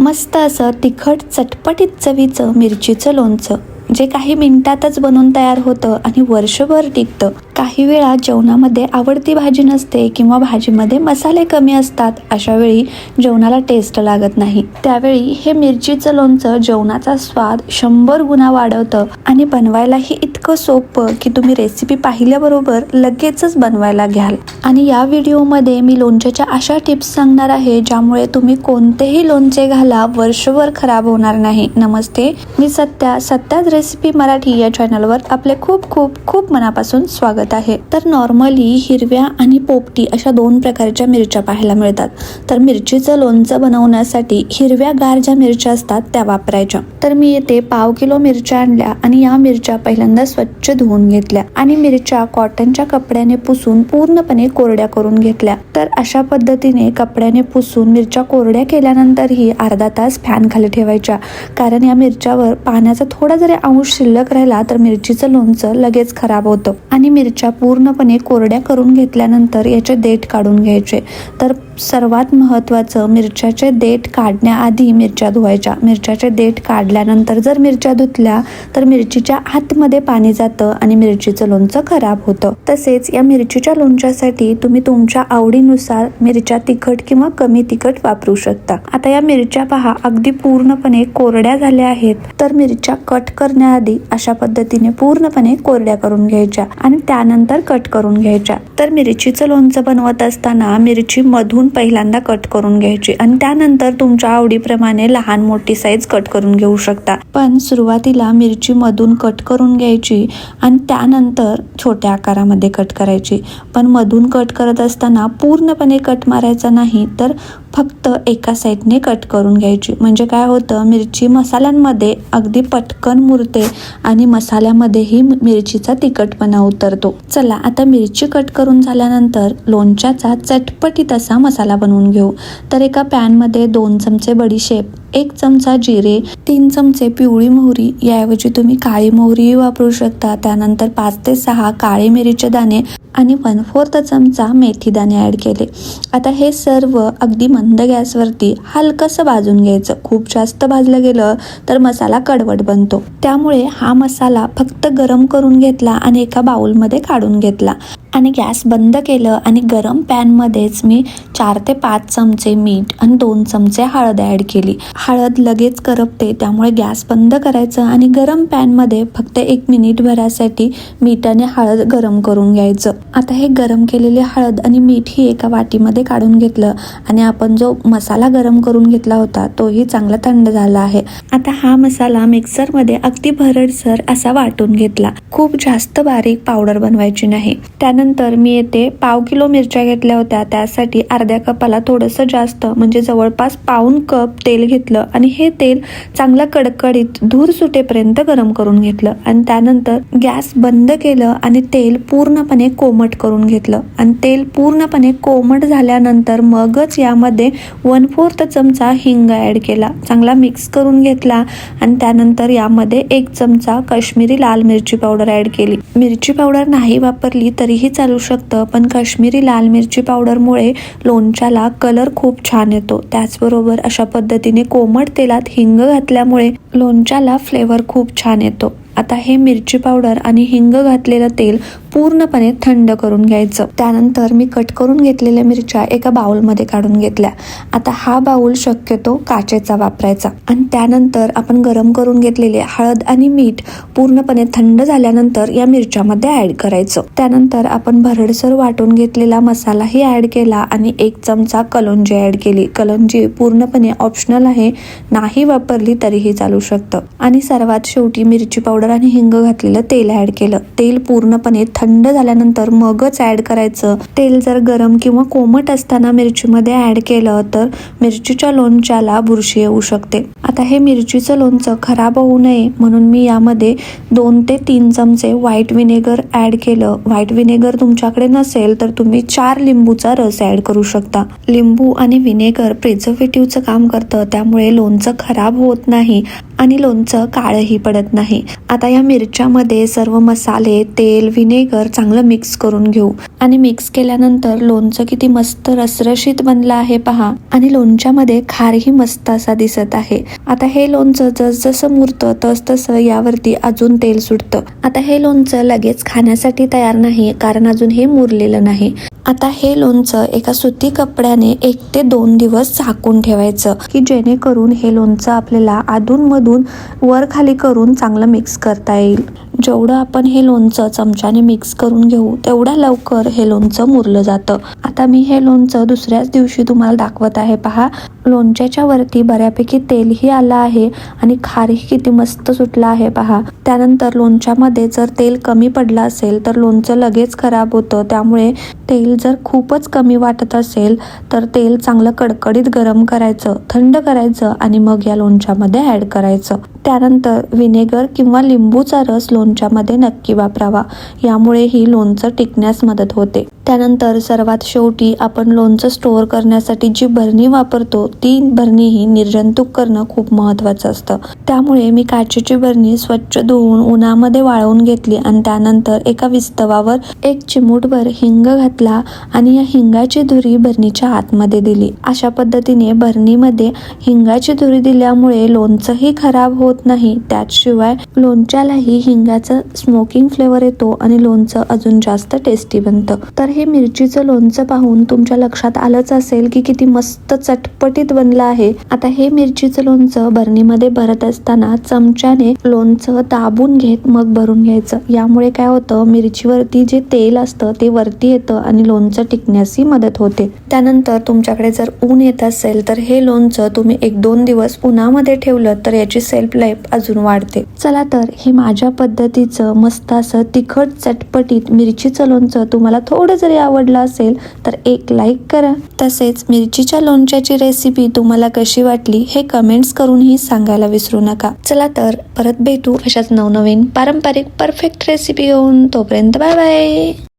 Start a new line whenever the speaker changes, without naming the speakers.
मस्त असं तिखट चटपटीत चवीचं मिरचीचं लोणचं जे काही मिनिटातच बनवून तयार होतं आणि वर्षभर टिकतं. काही वेळा जेवणामध्ये आवडती भाजी नसते किंवा भाजीमध्ये मसाले कमी असतात अशा वेळी जेवणाला टेस्ट लागत नाही. त्यावेळी हे मिरचीचं लोणचं जेवणाचा स्वाद शंभर गुणा वाढवतं आणि बनवायलाही इतकं सोपं की तुम्ही रेसिपी पाहिल्याबरोबर लगेचच बनवायला घ्याल. आणि या व्हिडिओमध्ये मी लोणच्याच्या अशा टिप्स सांगणार आहे ज्यामुळे तुम्ही कोणतेही लोणचे घाला वर्षभर खराब होणार नाही. नमस्ते. मी सत्या सत्याच रेसिपी मराठी या चॅनलवर आपले खूप खूप खूप मनापासून स्वागत आहे. तर नॉर्मली हिरव्या आणि पोपटी अशा दोन प्रकारच्या मिरच्या पाहायला मिळतात. तर मिरचीचं लोणचं बनवण्यासाठी हिरव्या गार ज्या मिरच्या असतात त्या वापरायच्या. तर मी येथे पाव किलो मिरच्या आणल्या आणि या मिरच्या पहिल्यांदा स्वच्छ धुवून घेतल्या आणि मिरच्या कॉटनच्या कपड्याने पुसून पूर्णपणे कोरड्या करून घेतल्या. तर अशा पद्धतीने कपड्याने पुसून मिरच्या कोरड्या केल्यानंतरही अर्धा तास फॅन खाली ठेवायच्या. कारण या मिरच्यावर पाण्याचा थोडा जरी अंश शिल्लक राहिला तर मिरचीचं लोणचं लगेच खराब होतं आणि मिरच्या पूर्णपणे कोरड्या करून घेतल्यानंतर याचे देठ काढून घ्यायचे. तर सर्वात महत्त्वाचं मिरच्याचे देठ काढण्याआधी मिरच्या धुवायच्या. मिरच्याचे देठ काढल्यानंतर जर मिरच्या धुतल्या तर मिरचीच्या आतमध्ये पाणी जातं आणि मिरचीचं लोणचं खराब होतं. तसेच या मिरचीच्या लोणच्यासाठी तुम्ही तुमच्या आवडीनुसार मिरच्या तिखट किंवा कमी तिखट वापरू शकता. आता या मिरच्या पहा अगदी पूर्णपणे कोरड्या झाल्या आहेत. तर मिरच्या कट करण्याआधी अशा पद्धतीने पूर्णपणे कोरड्या करून घ्यायच्या आणि त्यानंतर कट करून घ्यायच्या. तर मिरचीचं लोणचं बनवत असताना मिरची मधून पहिल्यांदा कट करून घ्यायची. आणि त्यानंतर तुमच्या आवडीप्रमाणे लहान मोठी साईज कट करून घेऊ शकता. पण सुरुवातीला मिरची मधून कट करून घ्यायची आणि त्यानंतर छोट्या आकारामध्ये कट करायची. पण मधून कट करत असताना पूर्णपणे कट मारायचा नाही तर फक्त एका साईडने कट करून घ्यायची. म्हणजे काय होतं मिरची मसाल्यांमध्ये अगदी पटकन मुरते आणि मसाल्यामध्येही मिरचीचा तिखटपणा उतरतो. चला आता मिरची कट करून झाल्यानंतर लोणच्याचा चटपटीत असा मसाला बनवून घेऊ. तर एका पॅनमध्ये दोन चमचे बडीशेप एक चमचा जिरे तीन चमचे पिवळी मोहरी याऐवजी तुम्ही काळी मोहरीही वापरू शकता. त्यानंतर पाच ते सहा काळे मिरीचे दाणे आणि वन फोर्थ चमचा मेथी दाणे ॲड केले. आता हे सर्व अगदी मंद गॅसवरती हलकंसं भाजून घ्यायचं. खूप जास्त भाजलं गेलं तर मसाला कडवट बनतो. त्यामुळे हा मसाला फक्त गरम करून घेतला आणि एका बाउलमध्ये काढून घेतला. आणि गॅस बंद केलं आणि गरम पॅनमध्येच मी चार ते पाच चमचे मीठ आणि दोन चमचे हळद ॲड केली. हळद लगेच करपते त्यामुळे गॅस बंद करायचं आणि गरम पॅनमध्ये फक्त एक मिनिटभरासाठी मीठ आणि हळद गरम करून घ्यायचं. आता हे गरम केलेले हळद आणि मीठ ही एका वाटीमध्ये काढून घेतलं आणि आपण जो मसाला गरम करून घेतला होता तोही चांगला थंड झाला आहे. आता हा मसाला मिक्सरमध्ये अगदी भरडसर असा वाटून घेतला. खूप जास्त बारीक पावडर बनवायची नाही. त्यानंतर मी येथे पाव किलो मिरच्या घेतल्या होत्या. त्यासाठी अर्ध्या कपाला थोडंसं जास्त म्हणजे जवळपास पाऊन कप तेल घेतलं आणि हे तेल चांगलं कडकडीत धूर सुटेपर्यंत गरम करून घेतलं. आणि त्यानंतर गॅस बंद केलं आणि तेल पूर्णपणे कोमट करून घेतलं. आणि तेल पूर्णपणे कोमट झाल्यानंतर मगच यामध्ये वन फोर्थ चमचा हिंग ॲड केला. चांगला मिक्स करून घेतला आणि त्यानंतर यामध्ये एक चमचा काश्मीरी लाल मिरची पावडर ॲड केली. मिरची पावडर नाही वापरली तरीही चालू शकतं पण काश्मीरी लाल मिरची पावडरमुळे लोणच्याला कलर खूप छान येतो. त्याचबरोबर अशा पद्धतीने कोमट तेलात हिंग घातल्यामुळे लोणच्याला फ्लेवर खूप छान येतो. आता हे मिरची पावडर आणि हिंग घातलेलं तेल पूर्णपणे थंड करून घ्यायचं. त्यानंतर मी कट करून घेतलेल्या मिरच्या एका बाउलमध्ये काढून घेतल्या. आता हा बाउल शक्यतो काचेचा वापरायचा. आणि त्यानंतर आपण गरम करून घेतलेले हळद आणि मीठ पूर्णपणे थंड झाल्यानंतर या मिरच्यामध्ये ऍड करायचं. त्यानंतर आपण भरडसर वाटून घेतलेला मसालाही ऍड केला आणि एक चमचा कलोंजी ऍड केली. कलोंजी पूर्णपणे ऑप्शनल आहे. नाही वापरली तरीही चालू शकतं. आणि सर्वात शेवटी मिरची पावडर आणि हिंग घातलेलं तेल ऍड केलं. तेल पूर्णपणे थंड झाल्यानंतर मगच ऍड करायचं. तेल जर गरम किंवा कोमट असताना मिरचीमध्ये ऍड केलं तर मिरचीच्या लोणच्याला बुरशी येऊ शकते. आता हे मिरचीचं लोणचं खराब होऊ नये म्हणून मी यामध्ये दोन ते तीन चमचे व्हाईट विनेगर ऍड केलं. व्हाईट विनेगर तुमच्याकडे नसेल तर तुम्ही चार लिंबूचा रस ऍड करू शकता. लिंबू आणि विनेगर प्रिझर्वेटिव्हचं काम करतं. त्यामुळे लोणचं खराब होत नाही आणि लोणचं काळही पडत नाही. आता आता या मिरच्यामध्ये सर्व मसाले तेल व्हिनेगर चांगलं मिक्स करून घेऊ. आणि मिक्स केल्यानंतर लोणचं किती मस्त रसरशीत बनलं आहे पहा. आणि लोणच्यामध्ये खारही मस्त असा दिसत आहे. आता हे लोणचं जसजसं मुरतं तस तसं यावरती अजून तेल सुटतं. आता हे लोणचं लगेच खाण्यासाठी तयार नाही कारण अजून हे मुरलेलं नाही. आता हे लोणचं एका सुती कपड्याने एक ते दोन दिवस झाकून ठेवायचं की जेणेकरून हे लोणचं आपल्याला अधूनमधून वर खाली करून चांगलं मिक्स करता येईल. जेवढं आपण हे लोणचं चमच्याने मिक्स करून घेऊ तेवढ्या लवकर हे लोणचं मुरलं जातं. आता मी हे लोणचं दुसऱ्याच दिवशी तुम्हाला दाखवत आहे पहा. लोणच्याच्या वरती बऱ्यापैकी तेलही आलं आहे आणि खारही किती मस्त सुटलं आहे पहा. त्यानंतर लोणच्यामध्ये जर तेल कमी पडलं असेल तर लोणचं लगेच खराब होतं. त्यामुळे तेल जर खूपच कमी वाटत असेल तर तेल चांगलं कडकडीत गरम करायचं थंड करायचं आणि मग या लोणच्यामध्ये ॲड करायचं. त्यानंतर व्हिनेगर किंवा लिंबूचा रस लोण लोणच्यामध्ये नक्की वापरावा. यामुळे ही लोणचं टिकण्यास मदत होते. त्यानंतर सर्वात शेवटी आपण लोणचं स्टोअर करण्यासाठी जी भरणी वापरतो ती भरणी ही निर्जंतुक करणं खूप महत्त्वाचं असतं. त्यामुळे मी काचेची भरणी स्वच्छ धुवून उन्हामध्ये वाळवून घेतली आणि त्यानंतर एका विस्तवावर एक चिमूटभर हिंग घातला आणि या हिंगाची धुरी भरणीच्या आतमध्ये दिली. अशा पद्धतीने भरणीमध्ये हिंगाची धुरी दिल्यामुळे लोणचंही खराब होत नाही. त्याशिवाय लोणच्यालाही हिंग हिंगाचा स्मोकिंग फ्लेवर येतो आणि लोणचं अजून जास्त टेस्टी बनतं. तर हे मिरचीचं लोणचं पाहून तुमच्या लक्षात आलंच असेल की किती मस्त चटपटीत बनलं आहे. आता हे मिरचीचं लोणचं भरणीमध्ये भरत असताना चमच्याने लोणचं दाबून घेत मग भरून घ्यायचं. यामुळे काय होतं मिरचीवरती जे तेल असतं ते वरती येतं आणि लोणचं टिकण्यासही मदत होते. त्यानंतर तुमच्याकडे जर ऊन येत असेल तर हे लोणचं तुम्ही एक दोन दिवस उन्हामध्ये ठेवलं तर याची सेल्फ लाईफ अजून वाढते. चला तर हे माझ्या पद्धतीचं मस्त असं तिखट चटपटीत मिरचीचं लोणचं तुम्हाला थोडं जरी आवडलं असेल तर एक लाईक करा. तसेच मिरचीच्या लोणच्याची रेसिपी तुम्हाला कशी वाटली हे कमेंट्स करूनही सांगायला विसरू नका. चला तर परत भेटू अशाच नवनवीन पारंपरिक परफेक्ट रेसिपी घेऊन. तोपर्यंत बाय बाय